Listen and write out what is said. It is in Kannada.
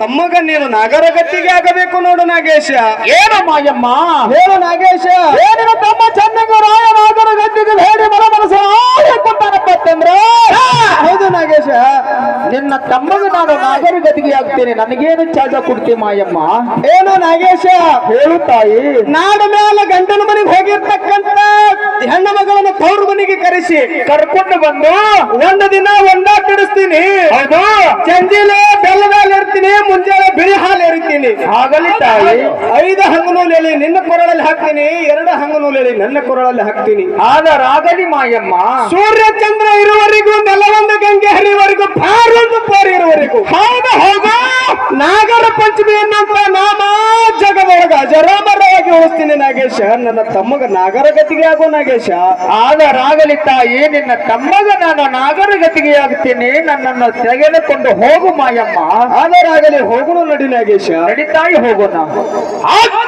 ತಮ್ಮಗ ನೀನು ನಾಗರಗತ್ತಿಗೆ ಆಗಬೇಕು ನೋಡು ನಾಗೇಶ. ಏನು ಮಾಯಮ್ಮ? ಹೇಳು ನಾಗೇಶ. ಏನಿನ ತಮ್ಮ ಚೆನ್ನಂಗ ರಾಯ ಗದ್ದಿಗೆ ಹೇಳಿ ಬರ ಮನಸ್ಸು ಹಾ ಹೌದು ನಾಗೇಶ. ನಿನ್ನ ತಮ್ಮಗ ನಾನು ನಾಗರ ಗದ್ದಿಗೆ ಆಗ್ತೇನೆ. ನನಗೇನು ಚಾಜ ಕೊಡ್ತಿ ಮಾಯಮ್ಮ? ಏನು ನಾಗೇಶ. ಹೇಳು ತಾಯಿ. ನಾಡ ಮೇಲೆ ಗಂಡನ ಮನೆಗೆ ಹೋಗಿರ್ತಕ್ಕಂತ ಹೆಣ್ಣು ಮಗಳನ್ನು ತವ್ರ ಮನೆಗೆ ಕರೆಸಿ. ಕರ್ಕೊಂಡು ಬಂದು ಒಂದು ದಿನ ಒಂದ ಕಿಡಿಸ್ತೀನಿ ಹೌದು. ಚಂದಿಲೆ ಬೆಲ್ಲದಲ್ಲಿ ಇರ್ತೀನಿ ಆಗಲಿ ತಾಯಿ. ಐದು ಹಂಗನೂಲು ಎಳಿ ನಿನ್ನ ಕೊರಳಲ್ಲಿ ಹಾಕ್ತೀನಿ ಎರಡು ಹಂಗನೂಲು ಎಳಿ ನನ್ನ ಕೊರಳಲ್ಲಿ ಹಾಕ್ತೀನಿ. ಆದರಾಗಲಿ ಮಾಯಮ್ಮ. ಸೂರ್ಯ ಚಂದ್ರ ಇರುವರೆಗೂ ನೆಲವೊಂದು ಗಂಗೆ ಹರಿವರೆಗೂ ಭಾರೊಂದು ಇರುವರೆಗೂ ಇರುವವರೆಗೂ. ಹೌದು ಹೌದು. ನಾಗರ ಪಂಚಮಿ ಅನ್ನುವಂತ ನಾಮ ಉಳಿಸ್ತೀನಿ ನಾಗೇಶ ನನ್ನ ತಮ್ಮಗ ನಾಗರ ಗತಿಗೆ ಆಗೋ ನಾಗೇಶ. ಆಗರಾಗಲಿ ತಾಯಿ ನಿನ್ನ ತಮ್ಮಗ ನಾನು ನಾಗರ ಗತಿಗೆ ಆಗ್ತೇನೆ. ನನ್ನನ್ನು ತೆಗೆದುಕೊಂಡು ಹೋಗು ಮಾಯಮ್ಮ. ಆದರಾಗಲಿ ಹೋಗುಣ ನಡಿ ನಾಗೇಶ. ನಡಿತಾಯಿ ಹೋಗೋಣ.